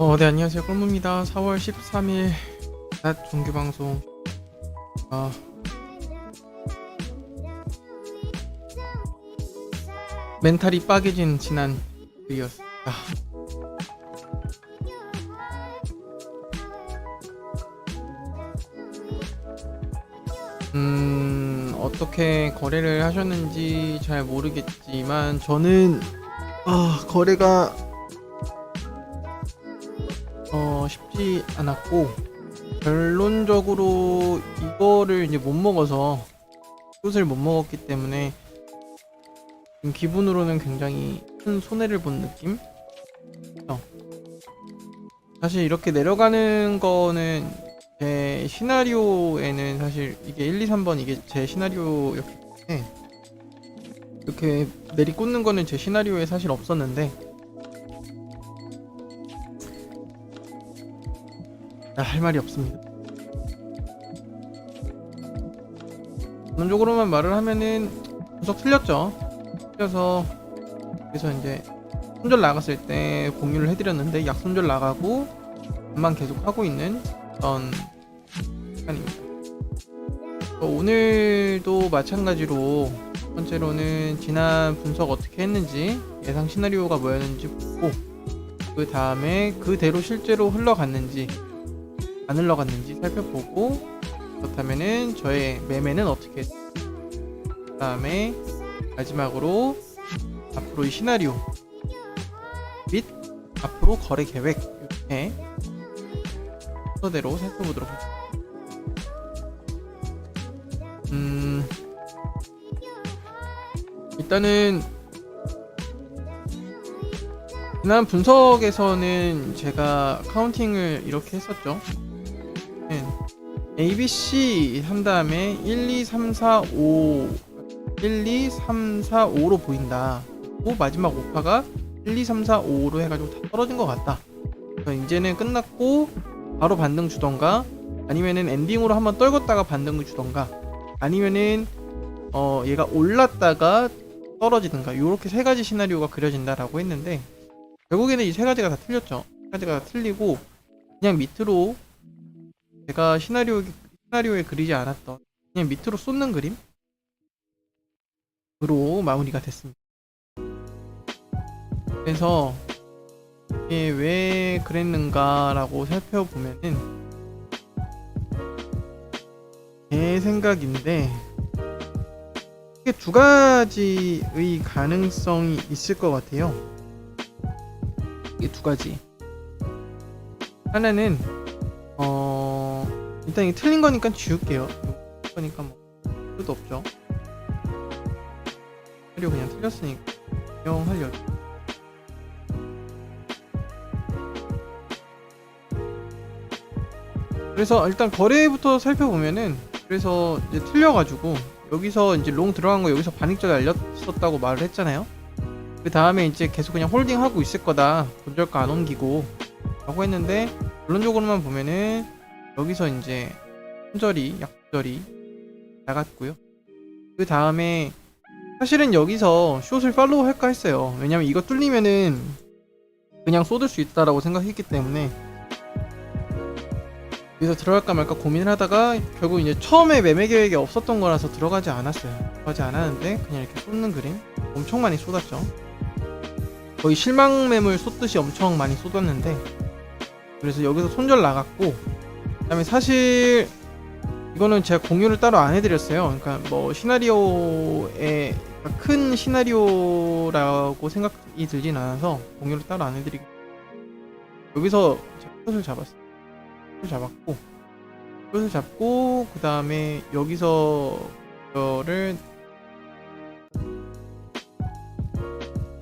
어, 네, 안녕하세요. 꿀무입니다. 4월 13일 낮 정규 방송. 아. 멘탈이 빠개진 지난 일이었습니다. 음, 어떻게 거래를 하셨는지 잘 모르겠지만, 저는, 아, 거래가 어 쉽지 않았고 결론적으로 이거를 이제 못 먹어서 숏을 못 먹었기 때문에 지금 기분으로는 굉장히 큰 손해를 본 느낌? 어. 사실 이렇게 내려가는 거는 제 시나리오에는 사실 이게 1, 2, 3번 이게 제 시나리오였기 때문에 이렇게 내리꽂는 거는 제 시나리오에 사실 없었는데 할 말이 없습니다. 전적으로만 말을 하면은 분석 틀렸죠. 틀려서 그래서 이제 손절 나갔을 때 공유를 해드렸는데 약 손절 나가고 반만 계속 하고 있는 그런 시간입니다. 어, 오늘도 마찬가지로 첫 번째로는 지난 분석 어떻게 했는지 예상 시나리오가 뭐였는지 보고 그 다음에 그대로 실제로 흘러갔는지 안 흘러갔는지 살펴보고 그렇다면은 저의 매매는 어떻게 그 다음에 마지막으로 앞으로의 시나리오 및 앞으로 거래 계획 이렇게 순서대로 살펴보도록 하겠습니다. 음 일단은 지난 분석에서는 제가 카운팅을 이렇게 했었죠. 네. ABC 한 다음에 1, 2, 3, 4, 5 1, 2, 3, 4, 5로 보인다 그리고 마지막 오파가 1, 2, 3, 4, 5로 해가지고 다 떨어진 것 같다 그래서 이제는 끝났고 바로 반등 주던가 아니면은 엔딩으로 한번 떨궜다가 반등을 주던가 아니면은 어 얘가 올랐다가 떨어지든가 요렇게 세 가지 시나리오가 그려진다라고 했는데 결국에는 이 세 가지가 다 틀렸죠 세 가지가 다 틀리고 그냥 밑으로 제가 시나리오 시나리오에 그리지 않았던 그냥 밑으로 쏟는 그림으로 마무리가 됐습니다. 그래서 이게 왜 그랬는가라고 살펴보면은 제 생각인데 이게 두 가지의 가능성이 있을 것 같아요. 이게 두 가지. 하나는 어 일단 이게 틀린 거니까 지울게요. 그러니까 뭐 수도 없죠. 하려 그냥 틀렸으니까 인정하려. 그래서 일단 거래부터 살펴보면은 그래서 이제 틀려가지고 여기서 이제 롱 들어간 거 여기서 반익적이 알렸었다고 말을 했잖아요. 그 다음에 이제 계속 그냥 홀딩 하고 있을 거다. 본절가 안 옮기고 라고 했는데 결론적으로만 보면은 여기서 이제 손절이 약절이 나갔고요. 그 다음에 사실은 여기서 숏을 팔로우 할까 했어요. 왜냐면 이거 뚫리면은 그냥 쏟을 수 있다라고 생각했기 때문에 여기서 들어갈까 말까 고민을 하다가 결국 이제 처음에 매매 계획이 없었던 거라서 들어가지 않았어요. 들어가지 않았는데 그냥 이렇게 쏟는 그림 엄청 많이 쏟았죠. 거의 실망 매물 쏟듯이 엄청 많이 쏟았는데 그래서 여기서 손절 나갔고 그다음에 사실 이거는 제가 공유를 따로 안 해드렸어요. 그러니까 뭐 시나리오에 큰 시나리오라고 생각이 들진 않아서 공유를 따로 안 해드리고 여기서 컷을 잡았어요. 컷을 잡았고 컷을 잡고 그 다음에 여기서 이거를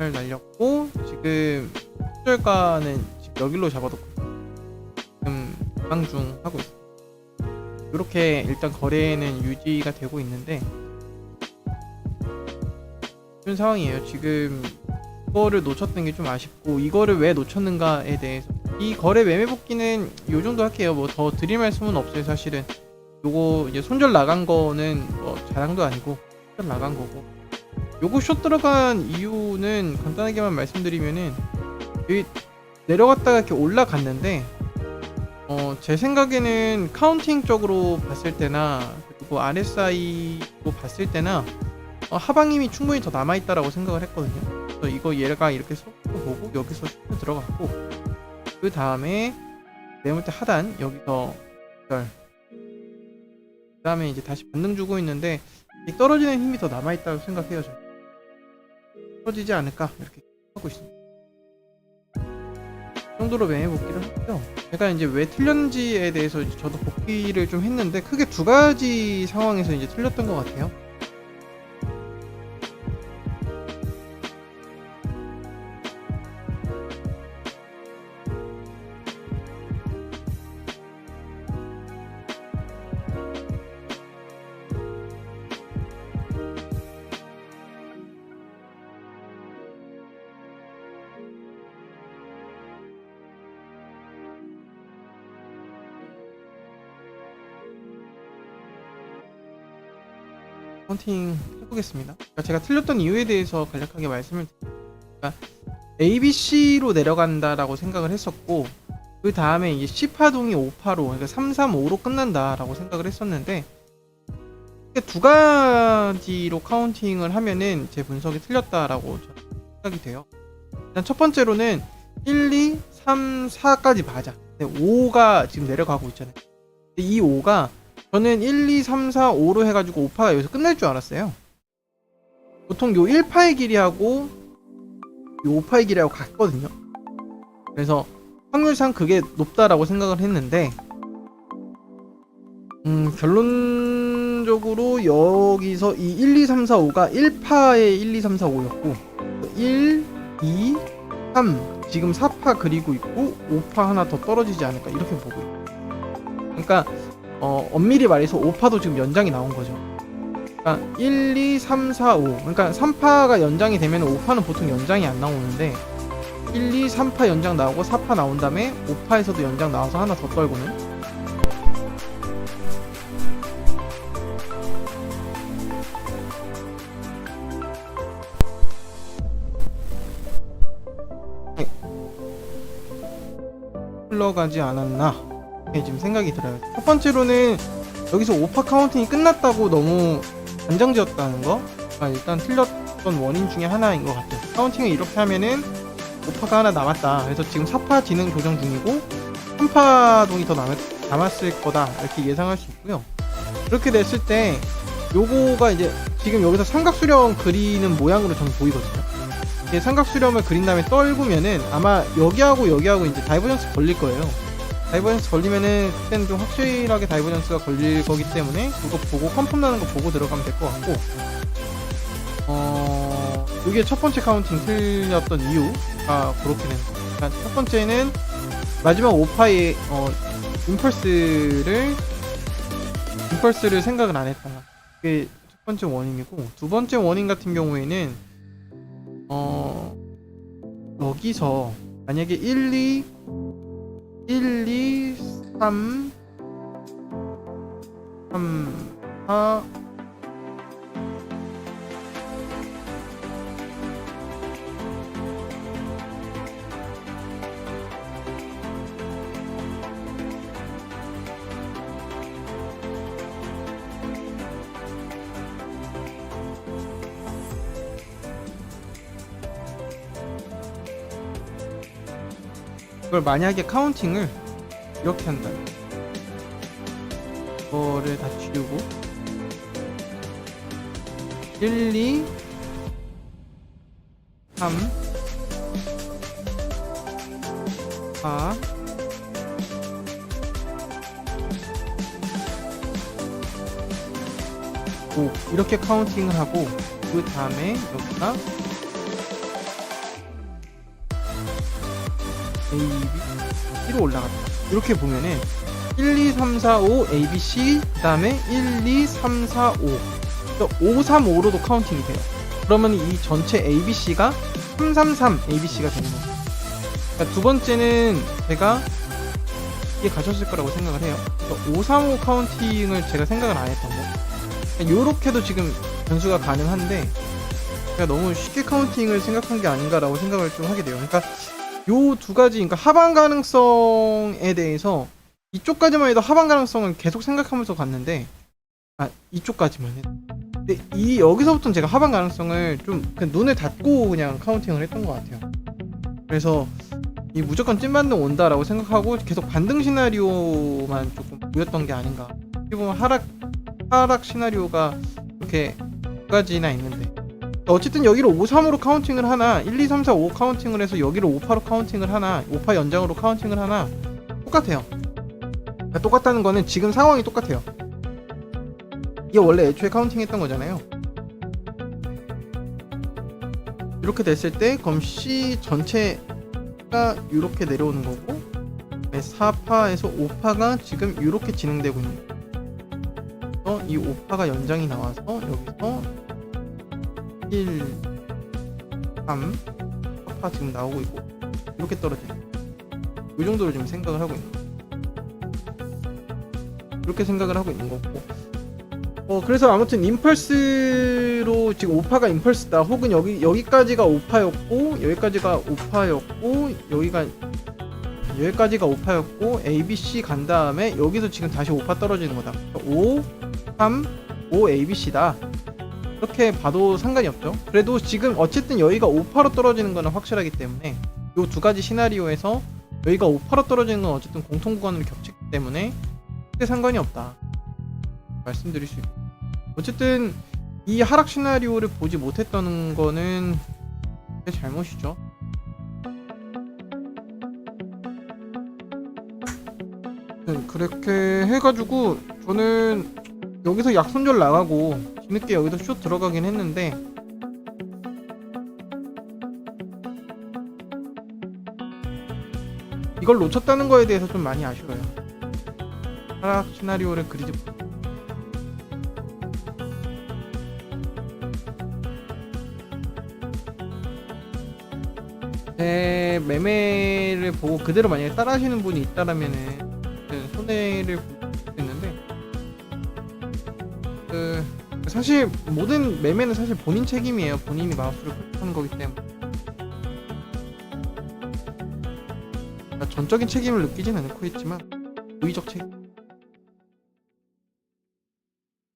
잘 날렸고 지금 손절가는 지금 여기로 잡아뒀고 지금 대강 중 하고 있어요. 이렇게 일단 거래는 유지가 되고 있는데 이런 상황이에요. 지금 이거를 놓쳤던 게 좀 아쉽고 이거를 왜 놓쳤는가에 대해서 이 거래 매매 복귀는 요 정도 할게요. 뭐 더 드릴 말씀은 없어요. 사실은 요거 이제 손절 나간 거는 뭐 자랑도 아니고 손절 나간 거고 요거 숏 들어간 이유는 간단하게만 말씀드리면은 이 내려갔다가 이렇게 올라갔는데 어, 제 생각에는 카운팅 쪽으로 봤을 때나 그리고 RSI로 봤을 때나 어, 하방 힘이 충분히 더 남아 있다라고 생각을 했거든요. 그래서 이거 얘가 이렇게 속도 보고 여기서 속도 들어갔고 그 다음에 네모대 하단 여기서 절. 그 다음에 이제 다시 반등 주고 있는데 이 떨어지는 힘이 더 남아 있다고 생각해요. 저는. 떨어지지 않을까 이렇게 하고 있습니다. 이 정도로 매매 복귀를 했고요. 제가 이제 왜 틀렸는지에 대해서 저도 복귀를 좀 했는데 크게 두 가지 상황에서 이제 틀렸던 것 같아요. 카운팅 해보겠습니다. 그러니까 제가 틀렸던 이유에 대해서 간략하게 말씀을 드리니까 ABC로 내려간다라고 생각을 했었고 그 다음에 이제 C파동이 5파로 그러니까 335로 끝난다라고 생각을 했었는데 두 가지로 카운팅을 하면은 제 분석이 틀렸다라고 생각이 돼요. 일단 첫 번째로는 1, 2, 3, 4까지 맞아. 근데 5가 지금 내려가고 있잖아요. 이 5가 저는 1, 2, 3, 4, 5로 해가지고 5파가 여기서 끝날 줄 알았어요. 보통 요 1파의 길이하고 요 5파의 길이하고 같거든요. 그래서 확률상 그게 높다라고 생각을 했는데, 음, 결론적으로 여기서 이 1, 2, 3, 4, 5가 1파의 1, 2, 3, 4, 5였고, 1, 2, 3, 지금 4파 그리고 있고, 5파 하나 더 떨어지지 않을까, 이렇게 보고 있어요. 그러니까, 어, 엄밀히 말해서 5파도 지금 연장이 나온 거죠. 그러니까 1, 2, 3, 4, 5. 그러니까 3파가 연장이 되면 5파는 보통 연장이 안 나오는데 1, 2, 3파 연장 나오고 4파 나온 다음에 5파에서도 연장 나와서 하나 더 떨고는 네. 흘러가지 않았나 네, 지금 생각이 들어요. 첫 번째로는 여기서 5파 카운팅이 끝났다고 너무 단정지었다는 거. 가 일단 틀렸던 원인 중에 하나인 것 같아요. 카운팅을 이렇게 하면은 5파가 하나 남았다. 그래서 지금 4파 진행 조정 중이고 3파 동이 더 남았, 남았을 거다. 이렇게 예상할 수 있고요. 그렇게 됐을 때 요거가 이제 지금 여기서 삼각수렴 그리는 모양으로 저는 보이거든요. 이게 삼각수렴을 그린 다음에 떨구면은 아마 여기하고 여기하고 이제 다이버전스 걸릴 거예요. 다이버전스 걸리면은 그때는 좀 확실하게 다이버전스가 걸릴 거기 때문에 그거 보고 컨펌 나는 거 보고 들어가면 될 것 같고 어 이게 첫 번째 카운팅 틀렸던 이유가 되는 거예요. 그러니까 첫 번째는 마지막 5파의 어 임펄스를 임펄스를 생각을 안 했다. 그게 첫 번째 원인이고 두 번째 원인 같은 경우에는 어 여기서 만약에 1, 2 1, 2, 3, 3, 4, 이걸 만약에 카운팅을 이렇게 한다. 이거를 다 지우고 1, 2, 3, 4, 5 이렇게 카운팅을 하고 그 다음에 여기다 A, B, C로 올라갔다. 이렇게 보면은 1, 2, 3, 4, 5, A, B, C 그 다음에 1, 2, 3, 4, 5 그러니까 5, 3, 5로도 카운팅이 돼요. 그러면 이 전체 A, B, C가 3, 3, 3 A, B, C가 되는 거죠. 그러니까 두 번째는 제가 이게 가셨을 거라고 생각을 해요. 그러니까 5, 3, 5 카운팅을 제가 생각을 안 했던 거. 그러니까 요렇게도 지금 변수가 가능한데 제가 너무 쉽게 카운팅을 생각한 게 아닌가라고 생각을 좀 하게 돼요. 그러니까 요 두 가지 그러니까 하반 가능성에 대해서 이쪽까지만 해도 하반 가능성을 계속 생각하면서 갔는데 아 이쪽까지만 해도. 근데 이 여기서부터는 제가 하반 가능성을 좀 그냥 눈을 닫고 그냥 카운팅을 했던 것 같아요. 그래서 이 무조건 찐반등 온다라고 생각하고 계속 반등 시나리오만 조금 보였던 게 아닌가. 어떻게 보면 하락 하락 시나리오가 이렇게 두 가지나 있는데 어쨌든 여기를 5, 3으로 카운팅을 하나 1, 2, 3, 4, 5 카운팅을 해서 여기를 5, 8로 카운팅을 하나 5파 연장으로 카운팅을 하나 똑같아요. 그러니까 똑같다는 거는 지금 상황이 똑같아요. 이게 원래 애초에 카운팅 했던 거잖아요. 이렇게 됐을 때 그럼 C 전체가 이렇게 내려오는 거고 4파에서 5파가 지금 이렇게 진행되고 있는 거예요. 이 5파가 연장이 나와서 여기서 1, 3, 4파 지금 나오고 있고 이렇게 떨어지네. 이 정도로 지금 생각을 하고 있는 거예요 이렇게 생각을 하고 있는 거고. 어 그래서 아무튼 임펄스로 지금 5파가 임펄스다. 혹은 여기 여기까지가 5파였고 여기까지가 5파였고 여기가 여기까지가 5파였고 ABC 간 다음에 여기서 지금 다시 5파 떨어지는 거다. 5, 3, 5 ABC다 그렇게 봐도 상관이 없죠. 그래도 지금 어쨌든 여기가 5파로 떨어지는 거는 확실하기 때문에 이 두 가지 시나리오에서 여기가 5파로 떨어지는 건 어쨌든 공통 구간으로 겹치기 때문에 크게 상관이 없다. 말씀드릴 수 있고 어쨌든 이 하락 시나리오를 보지 못했다는 거는 제 잘못이죠. 네, 그렇게 해가지고 저는 여기서 약손절 나가고 뒤늦게 여기서 슛 들어가긴 했는데. 이걸 놓쳤다는 거에 대해서 좀 많이 아쉬워요. 하락 시나리오를 그리지 못제 매매를 보고 그대로 만약에 따라 하시는 분이 있다라면은 그 손해를 사실 모든 매매는 사실 본인 책임이에요. 본인이 마우스를 클릭하는 거기 때문에 그러니까 전적인 책임을 느끼진 않고 있지만 의적 책임.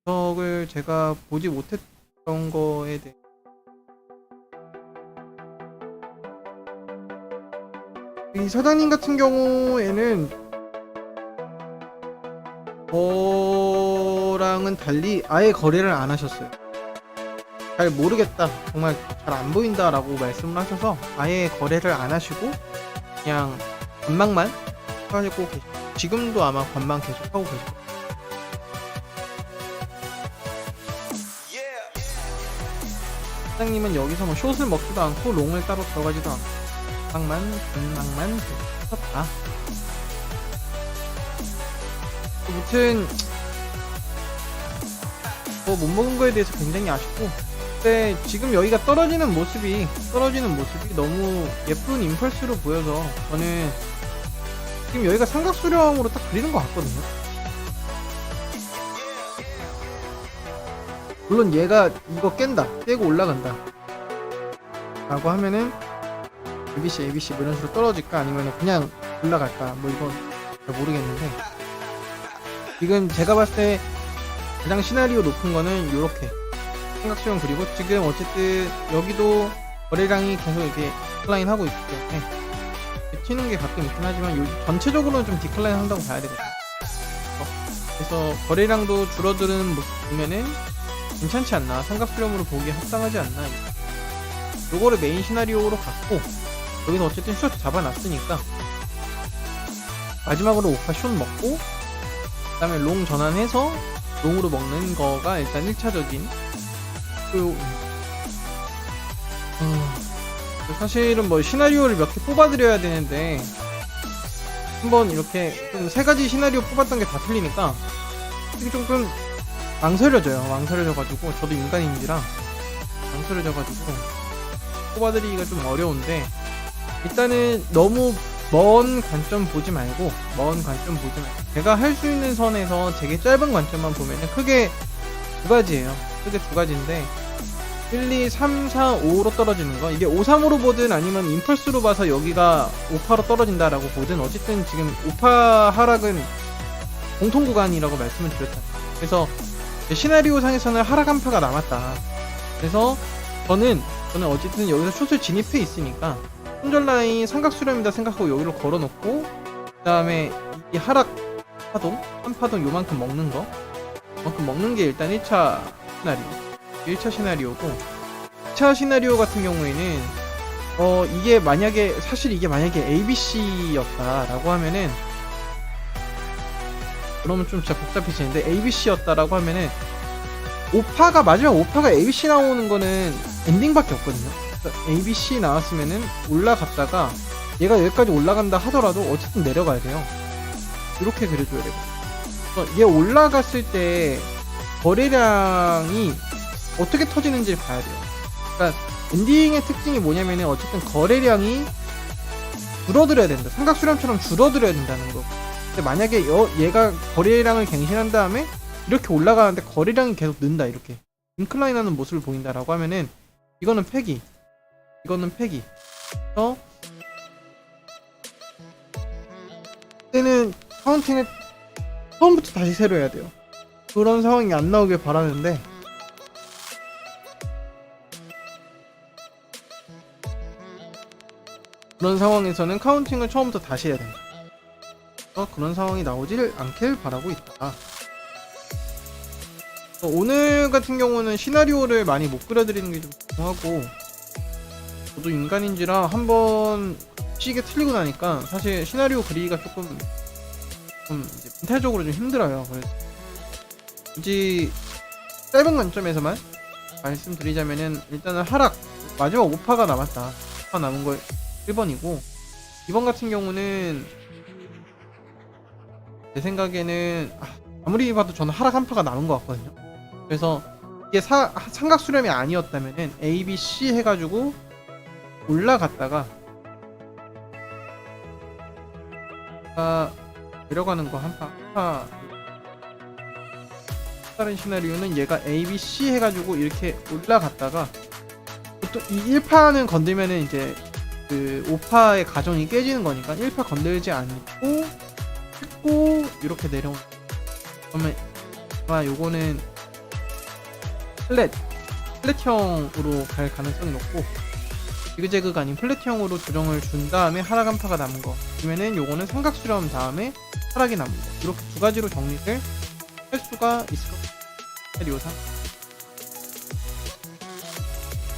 적을 제가 보지 못했던 거에 대해 이 사장님 같은 경우에는 저랑은 달리 아예 거래를 안 하셨어요. 잘 모르겠다. 정말 잘 안 보인다라고 말씀을 하셔서 아예 거래를 안 하시고 그냥 관망만 하고 계시고 지금도 아마 관망 계속 하고 계시고 사장님은 여기서 뭐 숏을 먹지도 않고 롱을 따로 들어가지도 않고 관망만 관망만 하셨다. 아무튼 뭐못 먹은 거에 대해서 굉장히 아쉽고 근데 지금 여기가 떨어지는 모습이 떨어지는 모습이 너무 예쁜 임펄스로 보여서 저는 지금 여기가 삼각수렴으로 딱 그리는 것 같거든요. 물론 얘가 이거 깬다 깨고 올라간다 라고 하면은 ABC ABC 뭐 이런 식으로 떨어질까 아니면 그냥 올라갈까 뭐 이건 잘 모르겠는데 지금 제가 봤을 때 가장 시나리오 높은 거는 요렇게 삼각수렴 그리고 지금 어쨌든 여기도 거래량이 계속 이렇게 디클라인 하고 있기 때문에 튀는 게 가끔 있긴 하지만 요 전체적으로는 좀 디클라인 한다고 봐야 되거든요 그래서 거래량도 줄어드는 모습 보면은 괜찮지 않나? 삼각수렴으로 보기에 합당하지 않나? 요거를 메인 시나리오로 갖고 여기서 어쨌든 숏 잡아놨으니까 마지막으로 오파 숏 먹고 그 다음에 롱 전환해서 롱으로 먹는 거가 일단 1차적인 그 어, 사실은 뭐 시나리오를 몇 개 뽑아드려야 되는데 한번 이렇게 좀 세 가지 시나리오 뽑았던 게 다 틀리니까 이게 조금 망설여져요. 망설여져가지고 저도 인간인지라 망설여져가지고 뽑아드리기가 좀 어려운데 일단은 너무 먼 관점 보지 말고 먼 관점 보지 말고. 제가 할 수 있는 선에서 되게 짧은 관점만 보면은 크게 두 가지예요. 크게 두 가지인데 1, 2, 3, 4, 5로 떨어지는 거. 이게 5, 3으로 보든 아니면 임펄스로 봐서 여기가 5파로 떨어진다라고 보든 어쨌든 지금 5파 하락은 공통 구간이라고 말씀을 드렸잖아요 그래서 시나리오 상에서는 하락 한 파가 남았다. 그래서 저는 저는 어쨌든 여기서 숏을 진입해 있으니까 손절 라인 삼각 수렴이다 생각하고 여기로 걸어놓고 그 다음에 이 하락 파동 한 파동 요만큼 먹는 거 그만큼 먹는 게 일단 1차 시나리오 1차 시나리오고 2차 시나리오 같은 경우에는 어 이게 만약에 사실 이게 만약에 ABC였다라고 하면은 그러면 좀 진짜 복잡해지는데 ABC였다라고 하면은 오파가 마지막 오파가 ABC 나오는 거는 엔딩밖에 없거든요. ABC 나왔으면은 올라갔다가 얘가 여기까지 올라간다 하더라도 어쨌든 내려가야 돼요. 이렇게 그려줘야 되고. 얘 올라갔을 때 거래량이 어떻게 터지는지 봐야 돼요. 그러니까 엔딩의 특징이 뭐냐면은 어쨌든 거래량이 줄어들어야 된다. 삼각 수렴처럼 줄어들어야 된다는 거. 근데 만약에 여, 얘가 거래량을 갱신한 다음에 이렇게 올라가는데 거래량이 계속 는다 이렇게 인클라인 하는 모습을 보인다라고 하면은 이거는 패기 이거는 패기 그래서 그때는 카운팅을 처음부터 다시 새로 해야 돼요. 그런 상황이 안 나오길 바라는데 그런 상황에서는 카운팅을 처음부터 다시 해야 된다. 그런 상황이 나오질 않길 바라고 있다. 어, 오늘 같은 경우는 시나리오를 많이 못 그려드리는 게좀 죄송하고 저도 인간인지라 한번 시계 틀리고 나니까 사실 시나리오 그리기가 조금 좀 이제 멘탈적으로 좀 힘들어요. 그래서 굳이 짧은 관점에서만 말씀드리자면은 일단은 하락 마지막 5파가 남았다. 5파 남은 거 1번이고 2번 같은 경우는 제 생각에는 아, 아무리 봐도 저는 하락 한 파가 남은 것 같거든요. 그래서 이게 사, 삼각 수렴이 아니었다면은 A, B, C 해가지고 올라갔다가 아, 내려가는 거 한 파, 한 파. 다른 시나리오는 얘가 A, B, C 해가지고 이렇게 올라갔다가 보통 이 1파는 건들면은 이제 그 5파의 가정이 깨지는 거니까 1파 건들지 않고 했고 이렇게 내려오는 그러면 아마 요거는 플랫 플랫형으로 갈 가능성이 높고 지그재그가 아닌 플랫형으로 조정을 준 다음에 하락 한파가 남은 거. 그러면은 요거는 삼각 수렴 다음에 하락이 남은 거. 이렇게 두 가지로 정리를 할 수가 있을 것 같아요. 리오상.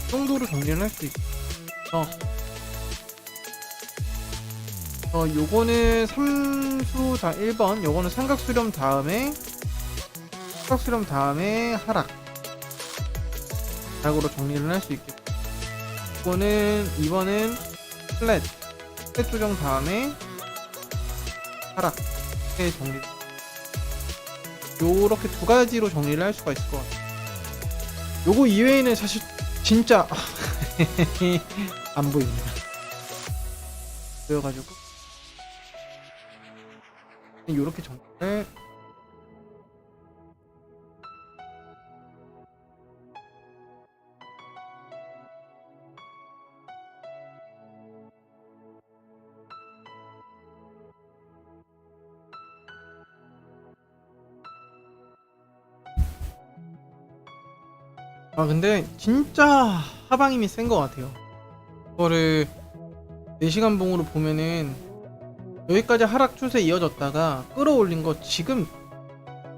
이 정도로 정리를 할 수 있어. 어 요거는 삼수 다 1번. 요거는 삼각 수렴 다음에 삼각 수렴 다음에 하락. 하락으로 정리를 할 수 있겠고 이거는 2번은 플랫 플랫 조정 다음에 하락 이렇게 정리. 요렇게 두 가지로 정리를 할 수가 있을 것 같아요. 요거 이외에는 사실 진짜 안 보입니다. 그래가지고. 요렇게 정리를 아 근데 진짜 하방임이 센 것 같아요. 그거를 4시간 봉으로 보면은 여기까지 하락 추세 이어졌다가 끌어올린 거 지금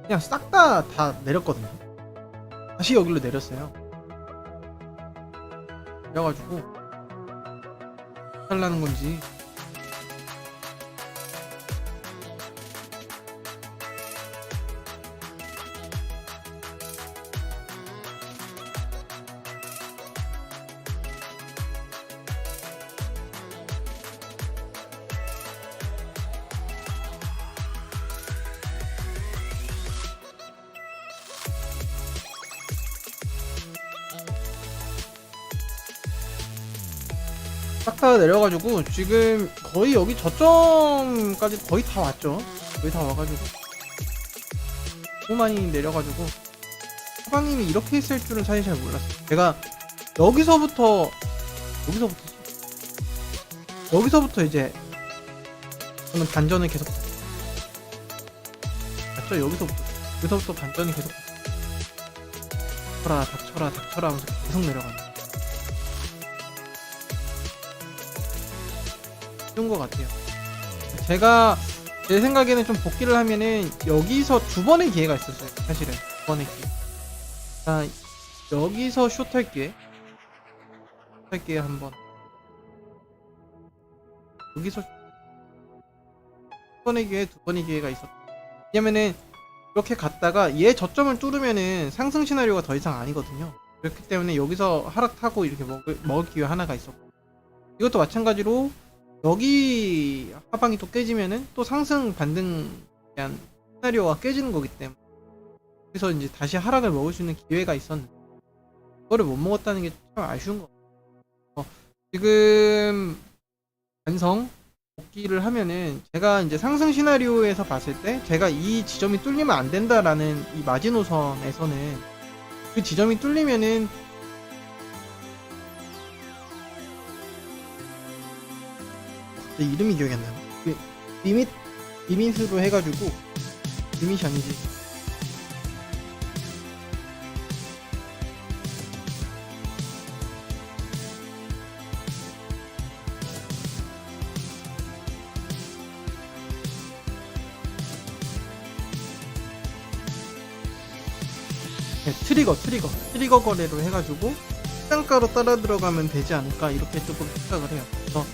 그냥 싹 다다 내렸거든요. 다시 여기로 내렸어요. 그래가지고 살라는 건지 싹다 내려가지고 지금 거의 여기 저점까지 거의 다 왔죠? 거의 다 와가지고. 너무 많이 내려가지고. 사방님이 이렇게 있을 줄은 사실 잘 몰랐어요. 제가 여기서부터 여기서부터 여기서부터 이제 저는 반전을 계속 맞죠? 여기서부터. 여기서부터 반전이 계속. 닥쳐라 닥쳐라 닥쳐라 하면서 계속 내려가는 쉬운 것 같아요. 제가 제 생각에는 좀 복귀를 하면은 여기서 두 번의 기회가 있었어요 사실은. 두 번의 기회. 자 여기서 슛할 기회. 슛할 기회 한 번. 여기서 두 번의 기회 두 번의 기회가 있었 왜냐면은 이렇게 갔다가 얘 저점을 뚫으면은 상승 시나리오가 더 이상 아니거든요. 그렇기 때문에 여기서 하락하고 이렇게 먹을, 먹을 기회 하나가 있었고. 이것도 마찬가지로 여기 하방이 또 깨지면은 또 상승 반등 대한 시나리오가 깨지는 거기 때문에 그래서 이제 다시 하락을 먹을 수 있는 기회가 있었는데 그거를 못 먹었다는 게 참 아쉬운 거 같아요. 어, 지금 완성 복귀를 하면은 제가 이제 상승 시나리오에서 봤을 때 제가 이 지점이 뚫리면 안 된다라는 이 마지노선에서는 그 지점이 뚫리면은 내 이름이 기억이 안 나요. 그 리밋 리밋으로 해가지고 리밋이 아니지. 네, 트리거 트리거 트리거 거래로 해가지고 시장가로 따라 들어가면 되지 않을까 이렇게 조금 생각을 해요. 그래서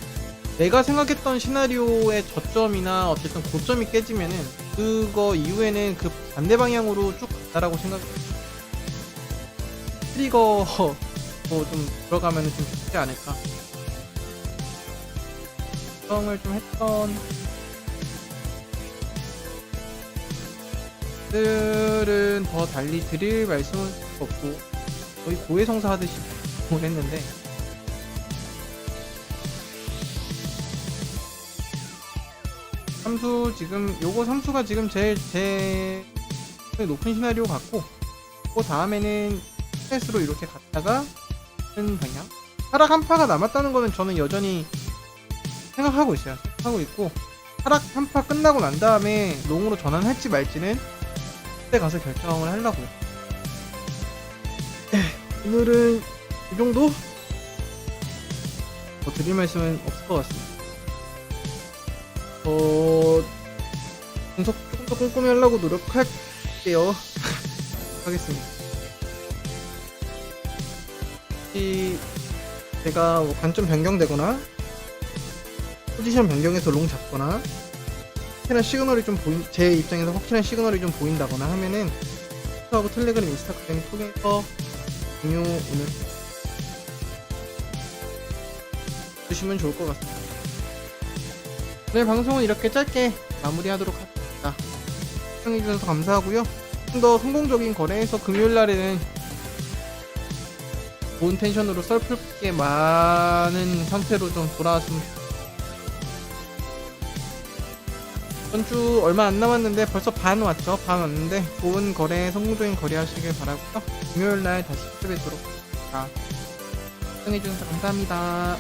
내가 생각했던 시나리오의 저점이나 어쨌든 고점이 깨지면은 그거 이후에는 그 반대 방향으로 쭉 간다라고 생각해요. 트리거 뭐좀 들어가면은 좀 좋지 않을까. 걱정을 좀 했던 들은 더 달리 드릴 말씀은 없고 거의 고해성사 하듯이 을 했는데 삼수 지금 요거 삼수가 지금 제일 제 높은 시나리오 같고 그 다음에는 스트레스로 이렇게 갔다가 큰 방향? 하락 한 파가 남았다는 거는 저는 여전히 생각하고 있어요. 생각하고 있고 하락 한 파 끝나고 난 다음에 롱으로 전환할지 말지는 그때 가서 결정을 하려고요. 네, 오늘은 이 정도? 뭐 드릴 말씀은 없을 것 같습니다 어 분석 조금 더 꼼꼼히 하려고 노력할게요 하겠습니다 이 제가 뭐 관점 변경되거나 포지션 변경해서 롱 잡거나 확실한 시그널이 좀 보인 제 입장에서 확실한 시그널이 좀 보인다거나 하면은 하고 텔레그램 인스타그램 통해서 공유 오늘 주시면 좋을 것 같습니다. 오늘 방송은 이렇게 짧게 마무리하도록 하겠습니다. 시청해주셔서 감사하고요. 좀 더 성공적인 거래에서 금요일 날에는 좋은 텐션으로 썰풀게 많은 상태로 좀 돌아왔으면 좋겠습니다. 이번 주 얼마 안 남았는데 벌써 반 왔죠? 반 왔는데 좋은 거래, 성공적인 거래 하시길 바라고요. 금요일 날 다시 찾아뵙도록 하겠습니다. 시청해주셔서 감사합니다.